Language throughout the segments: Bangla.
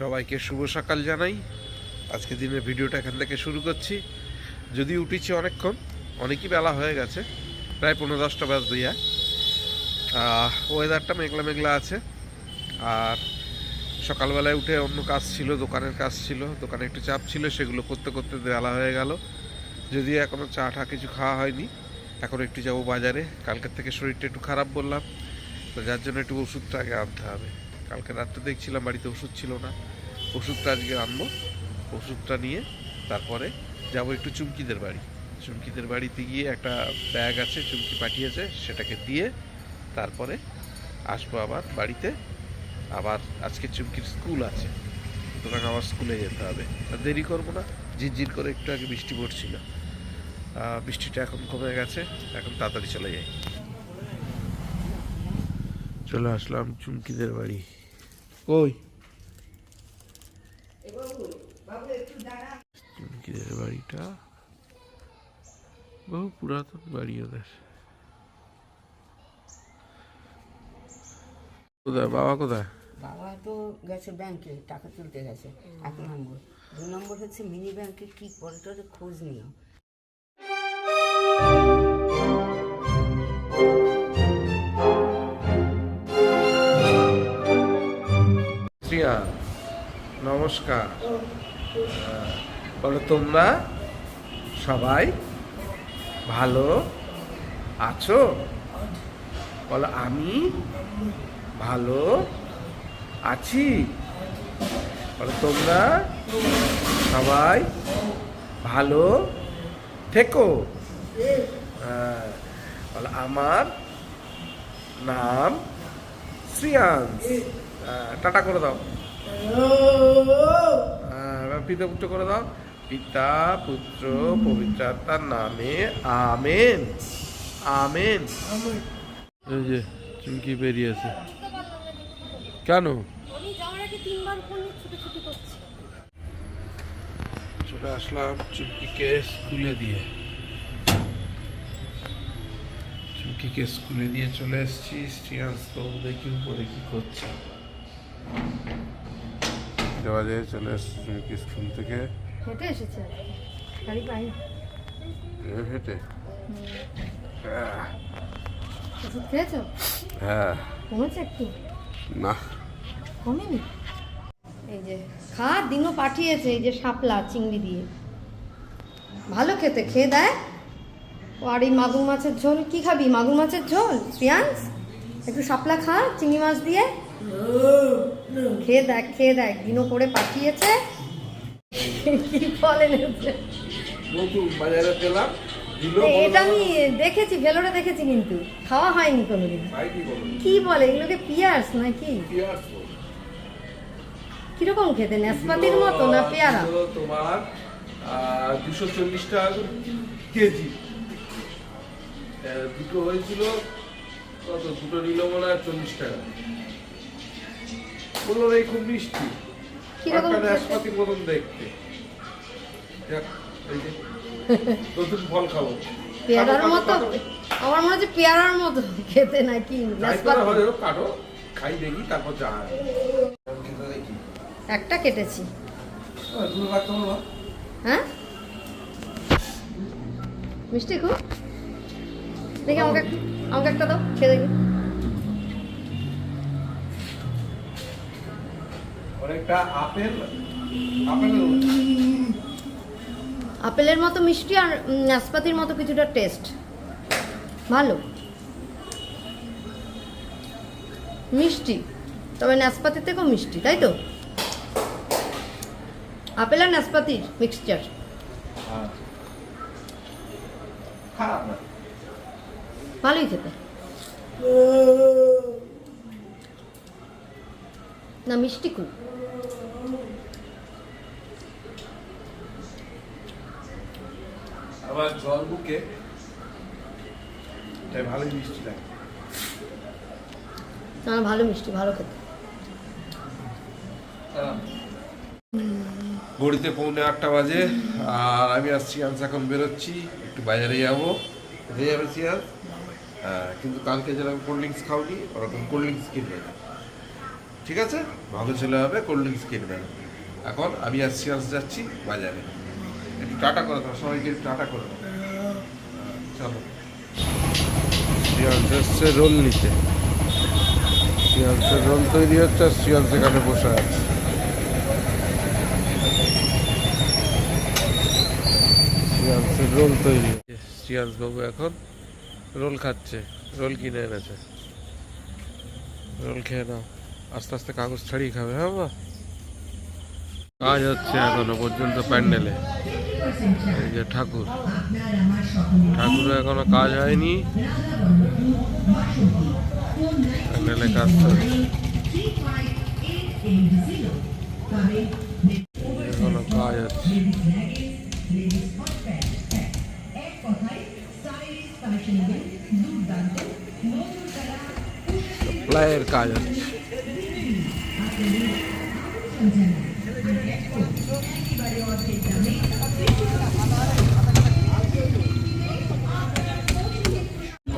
সবাইকে শুভ সকাল জানাই। আজকে দিনের ভিডিওটা এখান থেকে শুরু করছি। যদি উঠেছি অনেকক্ষণ, অনেকই বেলা হয়ে গেছে, প্রায় পনেরো দশটা বাজ দিয়া ওয়েদারটা মেঘলা মেঘলা আছে। আর সকালবেলায় উঠে অন্য কাজ ছিল, দোকানের কাজ ছিল, দোকানে একটু চাপ ছিল, সেগুলো করতে করতে বেলা হয়ে গেল। যদিও এখনও চা টা কিছু খাওয়া হয়নি, এখন একটু যাব বাজারে। কালকের থেকে শরীরটা একটু খারাপ বললাম, তো যার জন্য একটু ওষুধটা আগে আনতে হবে। কালকে রাত্রে দেখছিলাম বাড়িতে ওষুধ ছিল না। ওষুধটা আজকে আনব। ওষুধটা নিয়ে তারপরে যাব একটু চুমকিদের বাড়ি। চুমকিদের বাড়িতে গিয়ে একটা ব্যাগ আছে, চুমকি পাঠিয়েছে, সেটাকে দিয়ে তারপরে আসব আবার বাড়িতে। আবার আজকে চুমকির স্কুল আছে, সুতরাং আবার স্কুলে যেতে হবে। আর দেরি করব না, ঝিরঝির করে একটু আগে বৃষ্টি পড়ছিল। বৃষ্টিটা এখন কমে গেছে, এখন তাড়াতাড়ি চলে যাই। চলে আসলাম চুমকিদের বাড়ি। কই? চুমকিদের বাড়িটা? বহু পুরাতন বাড়ি ওদের। কোথায়? বাবা কোথায়? বাবা তো গেছে ব্যাংকে টাকা তুলতে গেছে। এক নম্বর। দু নম্বর হচ্ছে মিনি ব্যাংকে কি তোর খোঁজ নিও। নমস্কার। বলো তোমরা সবাই ভালো আছো? বলো, আমি ভালো আছি। বলো, তোমরা সবাই ভালো থেকো। বলো, আমার নাম শ্রিয়াংশ। টাটা করে দাও। পিতা পুত্র করে দাও। পিতা পুত্র পবিত্র আত্মার নামে আমেন। আমেন। এই যে চুমকি বেরিয়েছে কেন? আমি যাওয়ার আগে তিনবার ফোন ছুটি করছি। চলে আসলাম চুমকিকে স্কুলে দিয়ে। চুমকিকে স্কুলে দিয়ে চলে এসেছি। স্টিয়ান্স বাবু দেখি উপরে কি করছে। বাজে চলে এসছি স্কুল থেকে। হেঁটে এসেছে গাড়ি পাই হেঁটে? ওষুধ খেয়েছো? হ্যাঁ। কমেছে একটু? না। কমেনি? এই যে খাওয়ার দিনও পাঠিয়েছে এই যে শাপলা চিংড়ি দিয়ে। ভালো খেতে খেয়ে দেয় ও আর এই মাগুর মাছের ঝোল কি খাবি? মাগুর মাছের ঝোল? পিঁয়াজ? একটু শাপলা খা চিংড়ি মাছ দিয়ে। খেয়ে দেখ খেয়ে দেখ দিনও করে পাঠিয়েছে। কি এটা আমি দেখেছি ভেলোরে দেখেছি কিন্তু খাওয়া হয়নি কোনোদিন। কি বলে? এগুলোকে পিয়ার্স নাকি? কীরকম খেতে নাশপাতির মতো না পেয়ারা? তোমার দুশো চল্লিশ টাকা কেজি। দুটো হয়েছিল কত? দুটো নিল মনে হয় চল্লিশ টাকা। বলল এই খুব মিষ্টি। একটা মতন দেখতে। নতুন ফল খাব। পেয়ারার মতো। আমার মনে হচ্ছে পেয়ারার মতো খেতে নাকি নাশপাতি কাটো খাই দেখি তারপর যা একটা কেটেছি? হ্যাঁ? মিষ্টি খুব? দেখি আমাকে আমাকে একটা দাও খেয়ে দেখি। অনেকটা আপেল আপেল আপেলের মতো। মিষ্টি আর নাশপাতির মতো কিছুটা টেস্ট ভালো। মিষ্টি। তবে নাশপাতির থেকেও মিষ্টি তাই তো? আপেল আর নাশপাতির মিক্সচার ভালোই খেতে। না মিষ্টি খুব আবার জল বুকে তাই ভালোই মিষ্টি লাগে। না ভালো মিষ্টি ভালো খেতে। ঘড়িতে পৌনে আটটা বাজে আর আমি আর সিয়ান্স এখন বেরোচ্ছি একটু বাজারে যাব। কোথায় যাবে সিয়ান্স কিন্তু কালকে যেরকম কোল্ড ড্রিঙ্কস খাওনি ওরকম কোল্ড ড্রিঙ্কস কিনবে না। ঠিক আছে? ভালো ছেলে হবে কোল্ড ড্রিঙ্কস কিনবে না। এখন আমি আর সিয়ান্স যাচ্ছি বাজারে। একটু টাটা করে দাও, সবাইকে টাটা করে চলো। রোল নিতে। সিয়ান্সের রোল তৈরি হচ্ছে, আর সিয়ান্স এখানে বসে আছে। সিয়ান্সের রোল তৈরি সিয়ান্স বাবু এখন রোল খাচ্ছে, রোল কিনে এনেছে। রোল খেয়ে নাও। আস্তে আস্তে কাগজ ছাড়িয়ে খাবে হ্যাঁ বাবা কাজ হচ্ছে এখনও পর্যন্ত প্যান্ডেলে এই যে ঠাকুর ঠাকুরের এখনও কাজ হয়নি প্যান্ডেলে কাজ চলছে এখনও কাজ হচ্ছে প্লায়ের কাজ হচ্ছে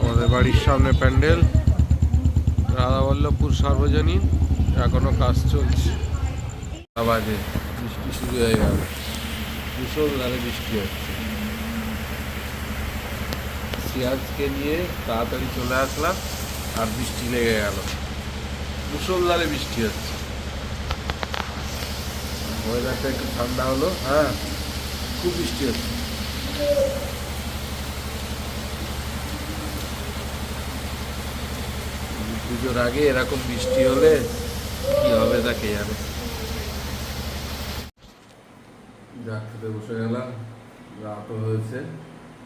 আমাদের বাড়ির সামনে প্যান্ডেল, রাধাবল্লভপুর সার্বজনীন, এখনও কাজ চলছে। বাজে বৃষ্টি শুরু হয়ে গেল। মুসলধারে বৃষ্টি হচ্ছে। সিয়াজকে নিয়ে তাড়াতাড়ি চলে আসলাম, আর বৃষ্টি লেগে গেল। মুসলধারে বৃষ্টি হচ্ছে। ওয়েদারটা একটু ঠান্ডা হলো হ্যাঁ খুব বৃষ্টি হচ্ছে। পুজোর আগে এরকম বৃষ্টি হলে কি হবে তা কে জানে। যা বসে গেলাম রাতও হয়েছে,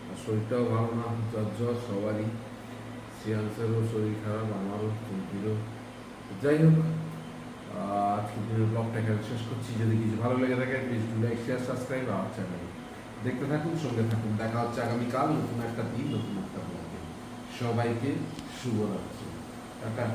আর শরীরটাও ভালো না, জ্বর জ্বর, সবারই। সিয়ান্সেরও শরীর খারাপ, আমারও চুলকিরও যাই হোক আহ, আজকে ব্লগটা এখানে শেষ করছি। যদি কিছু ভালো লেগে থাকে please do like share subscribe আমার চ্যানেল দেখতে থাকুন সঙ্গে থাকুন। দেখা হচ্ছে আগামীকাল নতুন একটা দিন নতুন একটা ব্লগে সবাইকে শুভরাত্রি। টাটা।